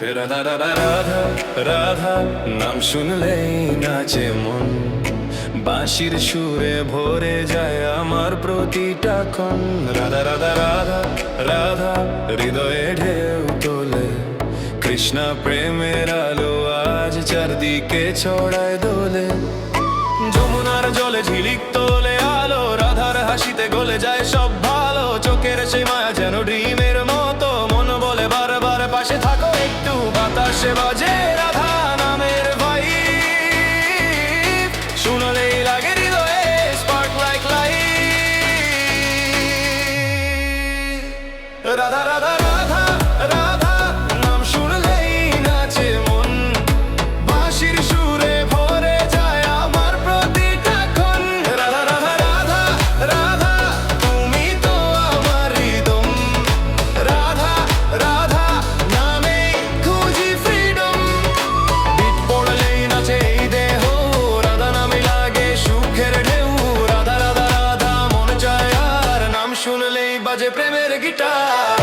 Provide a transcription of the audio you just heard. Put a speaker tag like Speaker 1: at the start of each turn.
Speaker 1: রাধা রাধা রাধা রাধা নাম শুনলেই নাচে মন। বাঁশির সুরে ভরে যায় আমার প্রতিটা ক্ষণ। রাধা রাধা রাধা রাধা, হৃদয়ে ঢেউ তোলে। কৃষ্ণ প্রেমের আলো আজ চারদিকে ছড়ায় দোলে। যমুনার জলে ঝিলিক তোলে আলো, রাধার হাসিতে গলে যায় সব একটু বাতাসে বাজে রাধা নামের ভাই শুনলেই লাগে হৃদয়ে স্পার্ক লাইক লাই রাধা রাধা। বাজে প্রেমের গিটার।